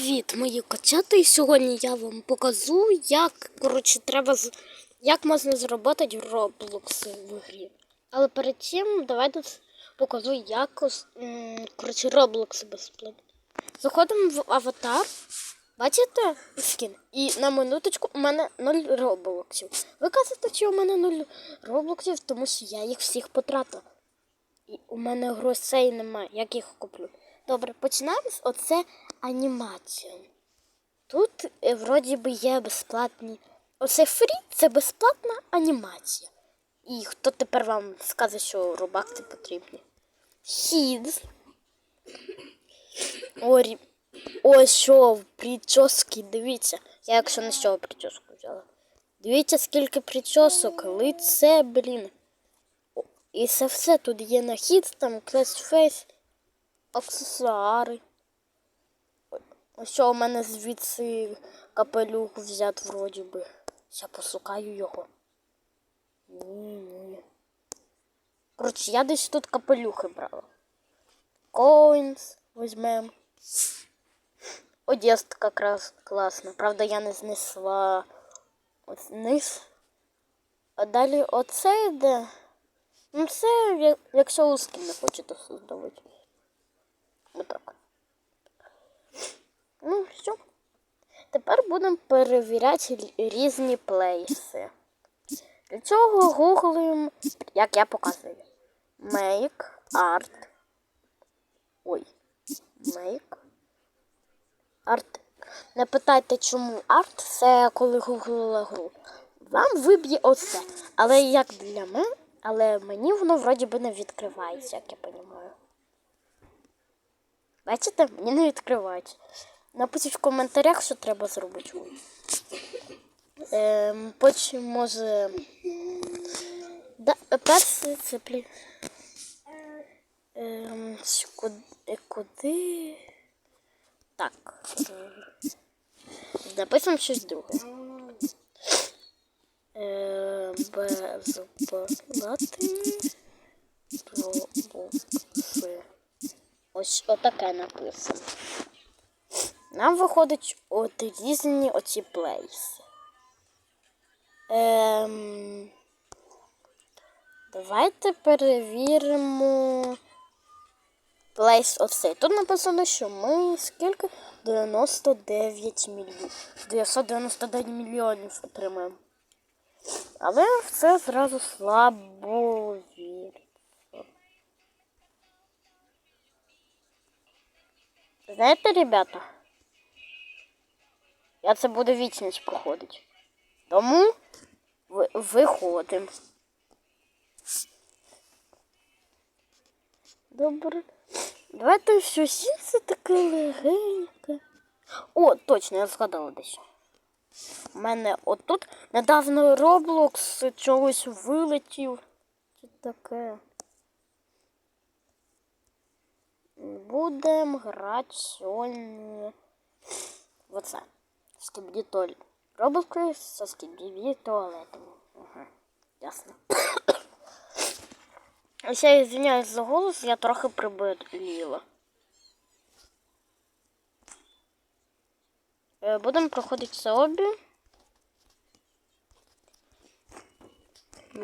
Привіт, мої котята! І сьогодні я вам покажу, як коротше, треба як можна зробити Roblox в грі. Але перед тим давайте покажу, як коротше, Roblox безплатно. Заходимо в аватар. Бачите скін? І на минуточку у мене 0 роблоксів. Ви кажете, що у мене 0 роблоксів, тому що я їх всіх потратив. І у мене грошей немає. Як їх куплю? Добре, починаємо з оце анімацію. Тут е, вроді би є безплатні. Оце фрі це безплатна анімація. І хто тепер вам скаже, що робакси потрібні? Хід. Орі. Ось що, прически, дивіться. Я якщо не з цього прическу взяла. Дивіться, скільки причосок, лице, блін. І це все тут є нахід, там класфейс, аксесуари. Ось у мене звідси капелюх взят вроді би. Я посукаю його. Ні, ні. Коротше, я десь тут капелюхи брала. Коінс візьмем. Одестка якраз класна. Правда, я не знесла ось низ. А далі оце йде. Ну, це, якщо узким не хочете создавати. Отак. Ну, все. Тепер будемо перевіряти різні плейси. Для цього гуглуємо, як я показую. Make art. Ой. Make art. Не питайте, чому арт, це коли гуглила гру. Вам виб'є оце. Але як для мене, але мені воно вроді би не відкривається, як я розумію. Бачите, мені не відкривається. Напишіть в коментарях, що треба зробити. Ем, потім може. Да, перше це плі. Ем, куди? Так. е, Написано щось друге. Е, безплатні робокси. Ось отаке написано. Нам виходить от різні оці плейси. Ем, давайте перевіримо плейс оцей. Тут написано, що ми скільки? 99 мільйонів. 999 мільйонів отримаємо. Але в це зразу слабо віриться. Знаєте, ребята? Я це буде вічність проходить. Тому виходимо. Добре. Давайте все сінце таке легеньке. О, точно, я згадала дещо. У мене отут недавно Roblox чогось вилетів. Що таке? Будемо грати сьогодні. Оце. Скібді туалет. Roblox со скібді туалетом. Ясно. Ось я извиняюсь за голос, я трохи приболіла. Е, Будемо проходити це обі.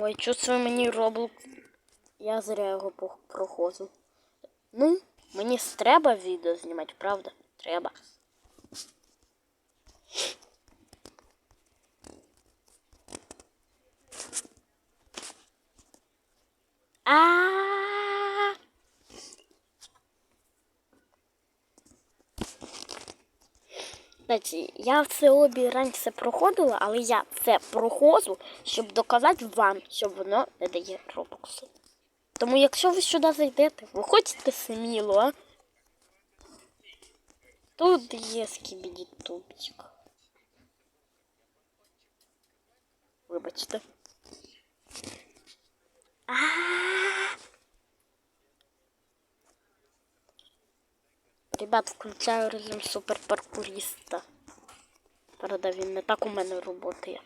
Ой, чувствую мені Roblox. Я зря його проходжу. Ну, мені треба відео знімати, правда? Треба. А. Знаєте, я це обі раніше проходила, але я це проходжу, щоб доказати вам, що воно не дає робокси. Тому якщо ви сюди зайдете, ви хочете сміло, а? Тут є скібідітубчик. Вибачте. А. Ребят, включаю режим суперпаркуриста. Правда, він не так у мене роботає.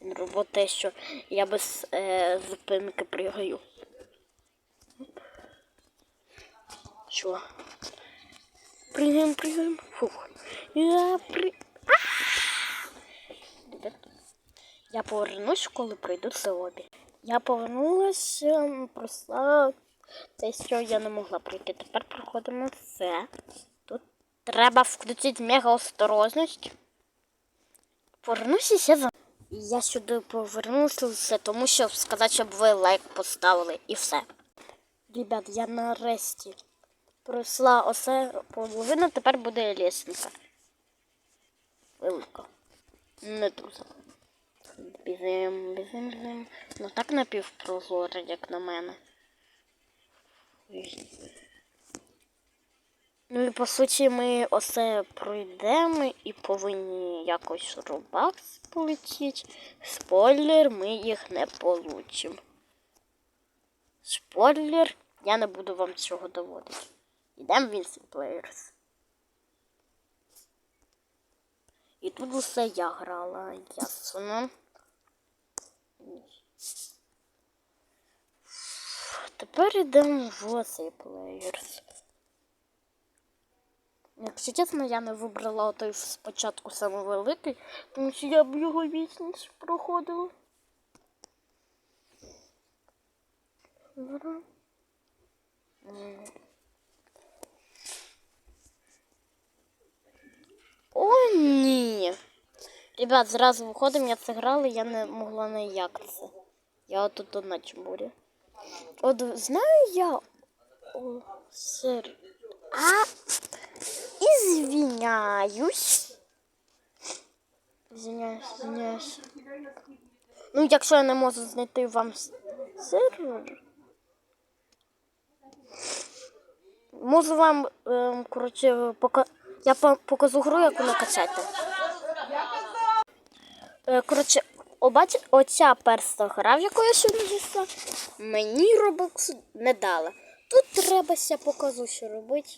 Він роботає, що я без е, зупинки пригаю. Що? Пригаємо, пригаємо. Фух. Я при... Я повернусь, коли пройду це лобі. Я повернулася, просто те, що я не могла пройти. Тепер проходимо це. Треба включити мега осторожність. Повернуся за. Я сюди повернувся тому, щоб сказати, щоб ви лайк поставили і все. Ребят, я нарешті пройшла осе половину, тепер буде лісенка. Велика. Не дуже. Біжим, біжим, біжим. Ну так напівпрозоро, як на мене. Ну і по суті ми оце пройдемо і повинні якось рубакс полетіти. Спойлер, ми їх не получимо. Спойлер, я не буду вам цього доводити. Йдемо в Insta Players. І тут усе я грала, ясно. Тепер йдемо в цей Players. Якщо чесно, я не вибрала той спочатку саме великий, тому що я б його вічність проходила. О, ні. Ребят, зразу виходимо, я це грала, я не могла ніяк це. Я отут одна чмурі. От знаю я. О, сир. А, Извиняюсь. Извиняюсь, извиняюсь. Ну, якщо я не можу знайти вам сервер. Можу вам, ем, коротше, пока... я по- покажу гру, яку накачати. Е, коротше, обач... оця перша гра, в яку я сьогодні зійшла, мені робокс не дала. Тут треба ся показу, що робити.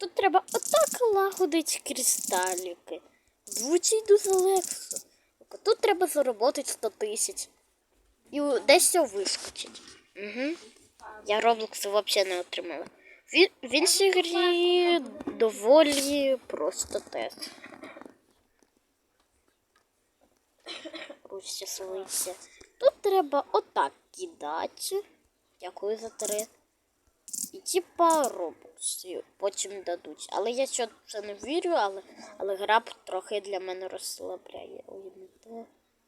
Тут треба отак лагодить кристаліки. Звучить дуже легко. Тут треба заробити 100 тисяч. І десь все вискочить. Угу. Я Роблоксу взагалі не отримала. В іншій грі доволі просто тест. Тут треба отак кидати. Дякую за три. І типа робокси потім дадуть. Але я ще в це не вірю, але, але гра трохи для мене розслабляє. Ой, не те.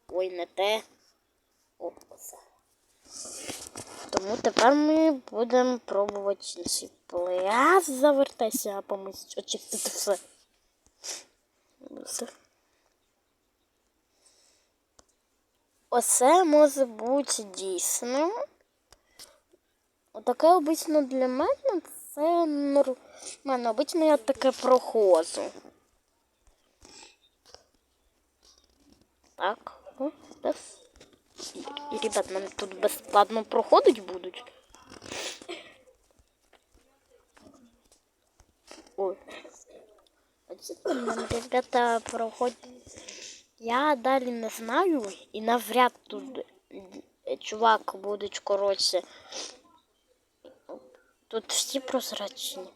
Ой, не те. О, оце. Тому тепер ми будемо пробувати інший пляс завертайся, а помить очистити. Все. Оце може бути дійсним. Отаке обично для мене це нормально. Обично я таке проходжу. Так, о, без. І, ребят, нам тут безплатно проходить будуть. Ой. Там ребята проходять. Я далі не знаю і навряд тут е, чувак буде, коротше. Тут всі прозрачні.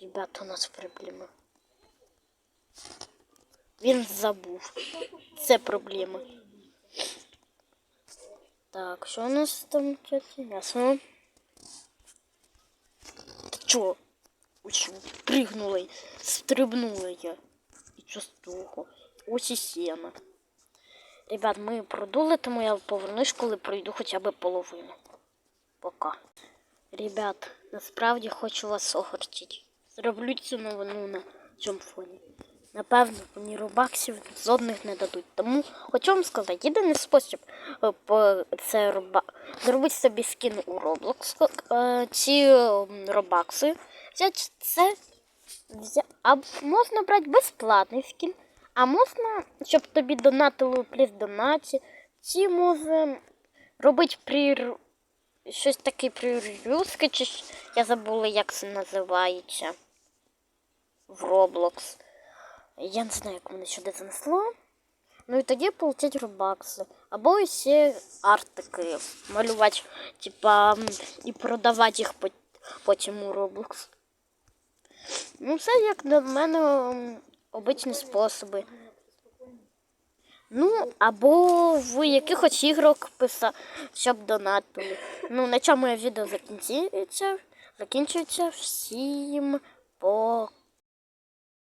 Ребята, у нас проблема. Він забув. Це проблема. Так, що у нас там ясно? Ти чо? Ось пригнула, стрибнула я. І що з того? Ось і сіна. Ребят, ми продули, тому я повернусь, коли пройду хоча б половину. Пока. Ребят, насправді хочу вас огорчити. Зроблю цю новину на цьому фоні. Напевно, мені рубаксів жодних не дадуть. Тому хочу вам сказати, єдиний спосіб е, це роба... зробити собі скін у Roblox, е, ці е, робакси. Взяти це а можна брати безплатний скін, а можна, щоб тобі донатили плюс донаті. Ці може робити при щось таке прирюзки, чи я забула, як це називається в Roblox. Я не знаю, як мене сюди занесло. Ну і тоді получать робакси. Або ще артики малювати, типа, і продавати їх пот- потім у Roblox. Ну, це як до мене обичні способи. Ну, або в якихось іграх писав, щоб донатили. Ну, на моє відео закінчується. Закінчується всім пока.